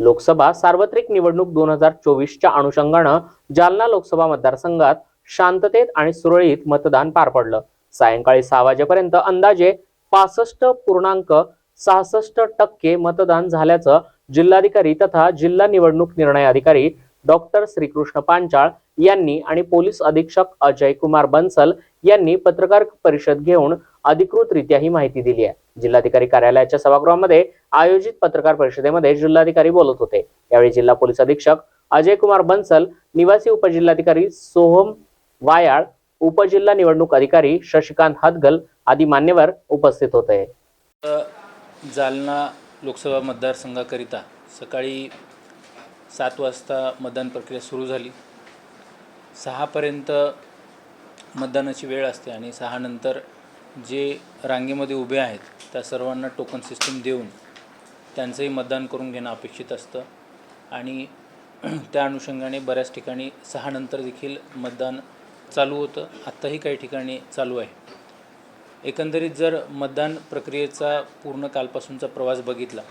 लोकसभा सार्वत्रिक निवडणूक दोन हजार चोवीसच्या अनुषंगानं जालना लोकसभा मतदारसंघात शांततेत आणि सुरळीत मतदान पार पडलं. सायंकाळी सहा वाजेपर्यंत अंदाजे पासष्ट पूर्णांक सहासष्ट टक्के मतदान झाल्याचं जिल्हाधिकारी तथा जिल्हा निवडणूक निर्णय अधिकारी डॉक्टर श्रीकृष्ण पांचाळ यांनी आणि पोलीस अधीक्षक अजय कुमार बन्सल यांनी पत्रकार परिषद घेऊन अधिकृतरित्या ही माहिती दिली आहे. जिल्हाधिकारी कार्यालयाच्या सभागृहामध्ये आयोजित पत्रकार परिषदेमध्ये जिल्हाधिकारी बोलत होते. यावेळी जिल्हा पोलीस अधीक्षक अजय कुमार बन्सल निवासी उपजिल्हाधिकारी सोहम वायाळ उपजिल्हा निवडणूक अधिकारी शशिकांत हदगल आदी मान्यवर उपस्थित होते. जालना लोकसभा मतदारसंघाकरिता सकाळी सात वाजता मतदान प्रक्रिया सुरू झाली. सहापर्यंत मतदानाची वेळ असते आणि सहानंतर जे रांगेमध्ये उभे आहेत त्या सर्वांना टोकन सिस्टीम देऊन त्यांचंही मतदान करून घेणं अपेक्षित असतं. आणि त्या अनुषंगाने बऱ्याच ठिकाणी सहानंतर देखील मतदान चालू होतं. आत्ताही काही ठिकाणी चालू आहे. एकंदरीत जर मतदान प्रक्रियेचा पूर्ण कालपासूनचा प्रवास बघितला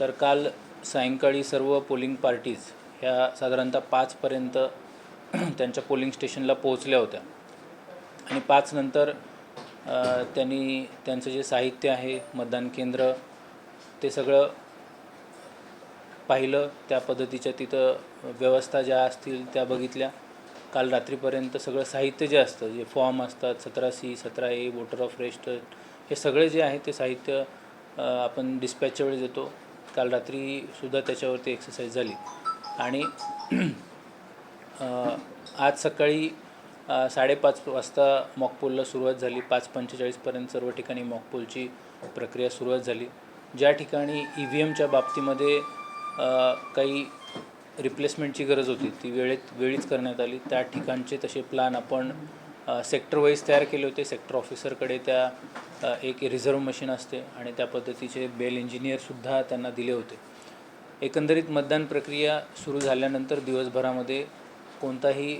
तर काल सायंकाळी सर्व पोलिंग पार्टीज ह्या साधारणतः पाचपर्यंत त्यांच्या पोलिंग स्टेशनला पोहोचल्या होत्या. आणि पाचनंतर त्यांनी त्यांचं जे साहित्य आहे मतदान केंद्र ते सगळं पाहिलं. त्या पद्धतीच्या तिथं व्यवस्था ज्या असतील त्या बघितल्या. काल रात्रीपर्यंत सगळं साहित्य जे असतं जे फॉर्म असतात सतरा सी सतरा ए वोटर ऑफ रेजिस्टर हे सगळे जे आहे ते साहित्य आपण डिस्पॅचच्या वेळेस देतो. काल रात्रीसुद्धा त्याच्यावरती एक्सरसाइज झाली. आणि आज सकाळी साडेपाच वाजता मॉकपोलला सुरुवात झाली. पाच पंचेचाळीसपर्यंत सर्व ठिकाणी मॉकपोलची प्रक्रिया सुरुवात झाली. ज्या ठिकाणी ई व्ही एमच्या बाबतीमध्ये काही रिप्लेसमेंटची गरज होती ती वेळेत वेळीच करण्यात आली. त्या ठिकाणचे तसे प्लान आपण सेक्टर वाईज तयार केले होते. सेक्टर ऑफिसरकडे त्या एक रिझर्व मशीन असते आणि त्या पद्धतीचे बेल इंजिनियरसुद्धा त्यांना दिले होते. एकंदरीत मतदान प्रक्रिया सुरू झाल्यानंतर दिवसभरामध्ये कोणताही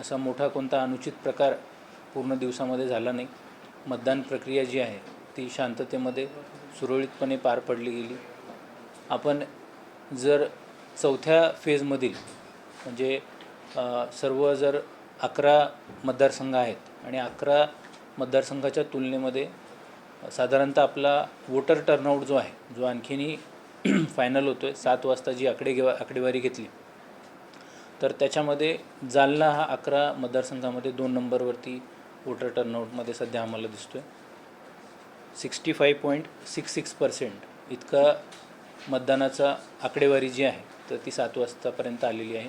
असा मोठा कोणता अनुचित प्रकार पूर्ण दिवसामध्ये झाला नाही. मतदान प्रक्रिया जी आहे ती शांततेमध्ये सुरळीतपणे पार पडली गेली. आपण जर चौथ्या फेजमधील म्हणजे सर्व जर अकरा मतदारसंघ आहेत आणि अकरा मतदारसंघाच्या तुलनेमध्ये साधारणतः आपला वोटर टर्नआउट जो आहे जो आणखीनही फायनल होतो आहे सात वाजता जी आकडे घेवा आकडेवारी घेतली तर त्याच्यामध्ये जालना हा अकरा मतदारसंघामध्ये दोन नंबरवरती वोटर टर्नआउटमध्ये सध्या आम्हाला दिसतो आहे sixty five point six six percent इतका मतदानाचा आकडेवारी जी आहे तर ती सात वाजतापर्यंत आलेली आहे.